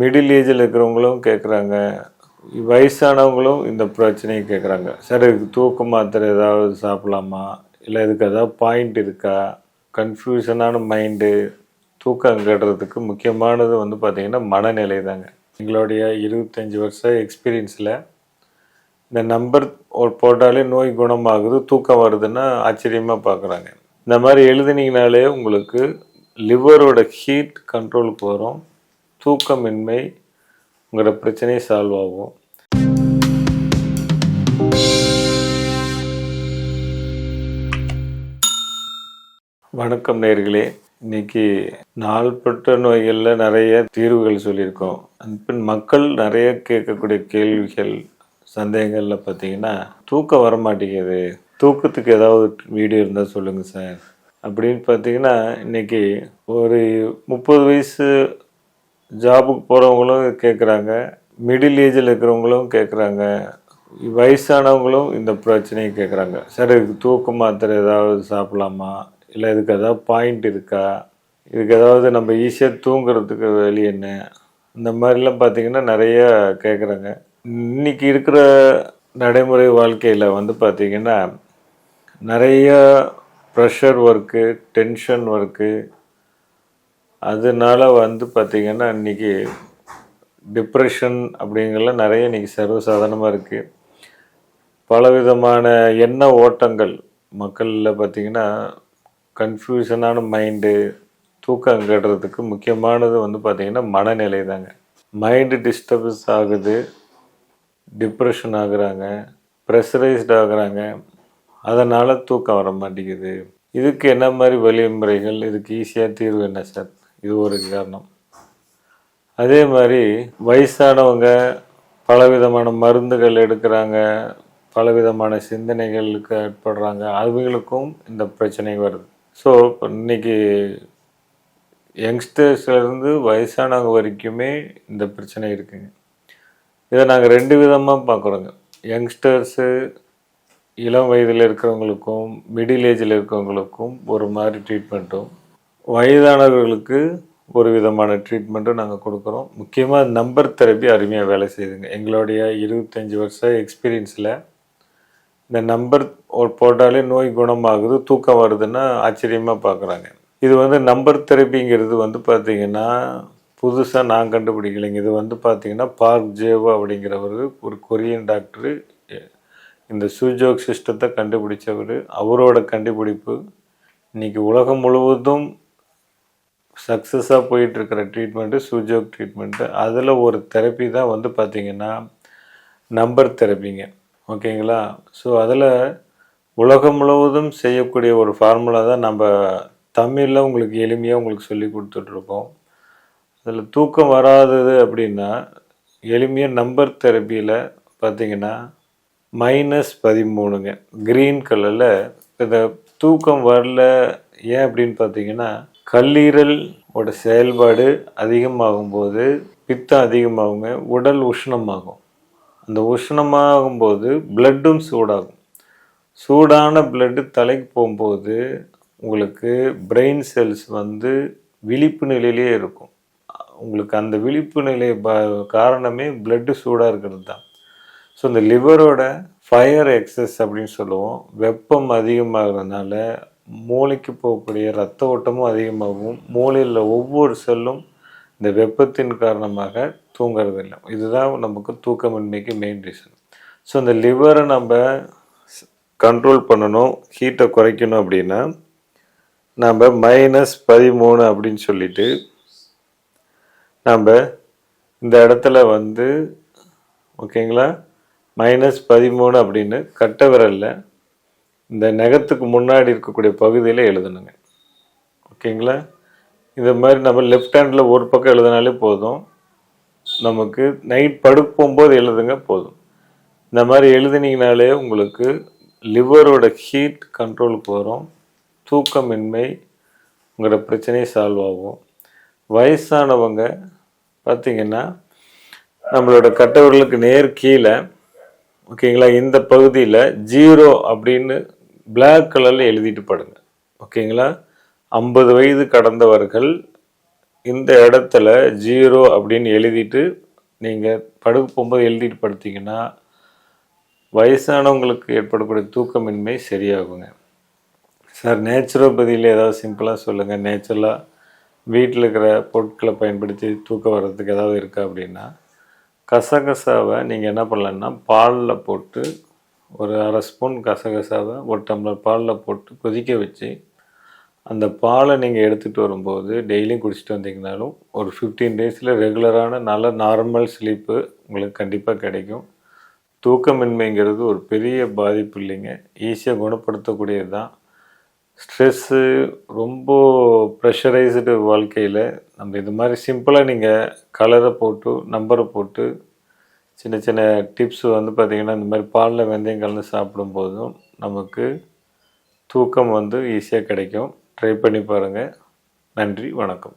Middle ஏஜில் இருக்கிறவங்களும் கேட்குறாங்க வயசானவங்களும் இந்த பிரச்சனையை கேட்குறாங்க சார் இதுக்கு தூக்க மாத்திரை ஏதாவது சாப்பிடலாமா? இல்லை இதுக்கு ஏதாவது பாயிண்ட் இருக்கா? கன்ஃபியூஷனான மைண்டு தூக்கம் கெடுறதுக்கு முக்கியமானது வந்து பார்த்திங்கன்னா மனநிலை தாங்க. எங்களுடைய இருபத்தஞ்சி வருஷம் எக்ஸ்பீரியன்ஸில் இந்த நம்பர் போட்டாலே நோய் குணமாகுது தூக்கம் வருதுன்னா ஆச்சரியமாக பார்க்குறாங்க இந்த மாதிரி எழுதுனீங்கனாலே உங்களுக்கு லிவரோட ஹீட் கண்ட்ரோலுக்கு வரும். தூக்கமின்மை உங்களோட பிரச்சனையை சால்வ் ஆகும். வணக்கம் நேர்களே. இன்னைக்கு நாள்பட்ட நோய்களில் நிறைய தீர்வுகள் சொல்லியிருக்கோம். பின் மக்கள் நிறைய கேட்கக்கூடிய கேள்விகள் சந்தேகங்களில் பார்த்தீங்கன்னா தூக்கம் வர மாட்டேங்குது தூக்கத்துக்கு ஏதாவது வீடியோ இருந்தால் சொல்லுங்கள் சார். அப்படின்னு பார்த்தீங்கன்னா இன்னைக்கு ஒரு முப்பது வயசு ஜாபுக்கு போகிறவங்களும் கேட்குறாங்க மிடில் ஏஜில் இருக்கிறவங்களும் கேட்குறாங்க வயசானவங்களும் இந்த பிரச்சனையை கேட்குறாங்க சார் இதுக்கு தூக்க மாத்திரை ஏதாவது சாப்பிடலாமா? இல்லை இதுக்கு ஏதாவது பாயிண்ட் இருக்கா? இதுக்கு ஏதாவது நம்ம ஈஸியாக தூங்குறதுக்கு வழி என்ன? இந்த மாதிரிலாம் பார்த்திங்கன்னா நிறையா கேட்குறாங்க இன்னைக்கு இருக்கிற நடைமுறை வாழ்க்கையில் வந்து பார்த்திங்கன்னா நிறைய ப்ரெஷர் ஒர்க்கு டென்ஷன் ஒர்க்கு அதனால வந்து பார்த்திங்கன்னா இன்றைக்கி டிப்ரெஷன் அப்படிங்கிறலாம் நிறைய இன்றைக்கி சர்வசாதாரணமாக இருக்குது பலவிதமான எண்ண ஓட்டங்கள் மக்களில் பார்த்திங்கன்னா கன்ஃபியூஷனான மைண்டு தூக்கம் கட்டுறதுக்கு முக்கியமானது வந்து பார்த்திங்கன்னா மனநிலை தாங்க. மைண்டு டிஸ்டர்பன்ஸ் ஆகுது டிப்ரெஷன் ஆகுறாங்க ப்ரெஷரைஸ்ட் ஆகுறாங்க அதனால் தூக்கம் வர மாட்டேங்குது. இதுக்கு என்ன மாதிரி வழிமுறைகள் இதுக்கு ஈஸியாக தீர்வு என்ன சார் இது ஒரு காரணம். அதே மாதிரி வயசானவங்க பலவிதமான மருந்துகள் எடுக்கிறாங்க பலவிதமான சிந்தனைகளுக்கு ஏற்படுறாங்க அவங்களுக்கும் இந்த பிரச்சனை வருது. ஸோ இப்போ இன்னைக்கு யங்ஸ்டர்ஸ்லேருந்து வயசானவங்க வரைக்குமே இந்த பிரச்சனை இருக்குங்க. இதை நாங்கள் ரெண்டு விதமாக பார்க்குறோங்க யங்ஸ்டர்ஸு இளம் வயதில் இருக்கிறவங்களுக்கும் மிடில் ஏஜில் இருக்கிறவங்களுக்கும் ஒரு மாதிரி ட்ரீட்மெண்ட்டும் வயதானவர்களுக்கு ஒரு விதமான ட்ரீட்மெண்ட்டும் நாங்கள் கொடுக்குறோம். முக்கியமாக நம்பர் தெரப்பி அருமையாக வேலை செய்யுதுங்க. எங்களுடைய இருபத்தஞ்சி வருஷம் எக்ஸ்பீரியன்ஸில் இந்த நம்பர் போட்டாலே நோய் குணமாகுது தூக்கம் வருதுன்னா ஆச்சரியமாக பார்க்குறாங்க இது வந்து நம்பர் தெரப்பிங்கிறது வந்து பார்த்திங்கன்னா புதுசாக நான் கண்டுபிடிக்கலைங்க. இது வந்து பார்த்திங்கன்னா பார்க் ஜேவோ அப்படிங்கிறவர் ஒரு கொரியன் டாக்டரு இந்த சூஜோக் சிஸ்டத்தை கண்டுபிடிச்சவர் அவரோட கண்டுபிடிப்பு இன்றைக்கி உலகம் முழுவதும் சக்ஸஸாக போயிட்டுருக்கிற ட்ரீட்மெண்ட்டு சூஜோக் ட்ரீட்மெண்ட்டு அதில் ஒரு தெரப்பி தான் வந்து பார்த்திங்கன்னா நம்பர் தெரப்பிங்க ஓகேங்களா? ஸோ அதில் உலகம் முழுவதும் செய்யக்கூடிய ஒரு ஃபார்முலா தான் நம்ம தமிழில் உங்களுக்கு எளிமையாக உங்களுக்கு சொல்லி கொடுத்துட்ருக்கோம் அதில் தூக்கம் வராதது அப்படின்னா எளிமையாக நம்பர் தெரப்பியில் பார்த்தீங்கன்னா மைனஸ் பதிமூணுங்க. க்ரீன் கலரில் இந்த தூக்கம் வரல ஏன் அப்படின்னு பார்த்தீங்கன்னா கல்லீரல் ஓட செயல்பாடு அதிகமாகும் போது பித்தம் அதிகமாகுங்க உடல் உஷ்ணமாகும். அந்த உஷ்ணமாகும்போது பிளட்டும் சூடாகும். சூடான பிளட்டு தலைக்கு போகும்போது உங்களுக்கு பிரெயின் செல்ஸ் வந்து விழிப்பு நிலையிலே இருக்கும். உங்களுக்கு அந்த விழிப்பு நிலை ப காரணமே பிளட்டு சூடாக இருக்கிறது தான். ஸோ இந்த லிவரோட ஃபயர் எக்ஸஸ் அப்படின்னு சொல்லுவோம். வெப்பம் அதிகமாகிறதுனால மூளைக்கு போகக்கூடிய ரத்த ஓட்டமும் அதிகமாகும் மூளையில் ஒவ்வொரு செல்லும் இந்த வெப்பத்தின் காரணமாக தூங்குறதில்லை. இதுதான் நமக்கு தூக்கமின்மைக்கு மெயின் ரீசன் ஸோ இந்த லிவரை நம்ம கண்ட்ரோல் பண்ணணும் ஹீட்டை குறைக்கணும் அப்படின்னா நம்ம மைனஸ் பதிமூணு அப்படின்னு சொல்லிட்டு நம்ம இந்த இடத்துல வந்து ஓகேங்களா மைனஸ் பதிமூணு அப்படின்னு கட்ட விரலில் இந்த நகத்துக்கு முன்னாடி இருக்கக்கூடிய பகுதியில் எழுதணுங்க. ஓகேங்களா? இந்த மாதிரி நம்ம லெஃப்ட் ஹேண்டில் ஒரு பக்கம் எழுதினாலே போதும். நமக்கு நைட் படுக்கும்போது எழுதுங்க போதும். இந்த மாதிரி எழுதுனீங்கனாலே உங்களுக்கு லிவரோட ஹீட் கண்ட்ரோலுக்கு வரும். தூக்கமின்மை உங்களோட பிரச்சனையை சால்வ் ஆகும். வயசானவங்க பார்த்திங்கன்னா நம்மளோட கட்டவர்களுக்கு நேர் கீழே ஓகேங்களா இந்த பகுதியில் ஜீரோ அப்படின்னு பிளாக் கலரில் எழுதிட்டு படுங்க. ஓகேங்களா ஐம்பது வயது கடந்தவர்கள் இந்த இடத்துல ஜீரோ அப்படின்னு எழுதிட்டு நீங்கள் படுக்க போகும்போது எழுதிட்டு படுத்தீங்கன்னா வயசானவங்களுக்கு ஏற்படக்கூடிய தூக்கமின்மை சரியாகுங்க. சார் நேச்சுரோபதியில் ஏதாவது சிம்பிளாக சொல்லுங்கள் நேச்சுரலாக வீட்டில் இருக்கிற பொருட்களை பயன்படுத்தி தூக்கம் வர்றதுக்கு ஏதாவது இருக்கா அப்படின்னா கசகசாவை நீங்கள் என்ன பண்ணலான்னா பாலில் போட்டு ஒரு அரை ஸ்பூன் கசகசாவை ஒரு டம்ளர் பாலில் போட்டு கொதிக்க வச்சு அந்த பாலை நீங்கள் எடுத்துகிட்டு வரும்போது டெய்லியும் குடிச்சிட்டு வந்தீங்கனாலும் ஒரு ஃபிஃப்டீன் டேஸில் ரெகுலரான நல்ல நார்மல் ஸ்லீப்பு உங்களுக்கு கண்டிப்பாக கிடைக்கும். தூக்கமின்மைங்கிறது ஒரு பெரிய பாதிப்பு இல்லைங்க. ஈஸியாக குணப்படுத்தக்கூடியது தான். ஸ்ட்ரெஸ்ஸு ரொம்ப ப்ரெஷரைஸ்டு வாழ்க்கையில் நம்ம இது மாதிரி சிம்பிளாக நீங்கள் கலரை போட்டு நம்பரை போட்டு சின்ன சின்ன டிப்ஸ் வந்து பார்த்திங்கன்னா இந்த மாதிரி பாலில் வெந்தயம் கலந்து சாப்பிடும்போதும் நமக்கு தூக்கம் வந்து ஈஸியாக கிடைக்கும். ட்ரை பண்ணி பாருங்கள் நன்றி வணக்கம்.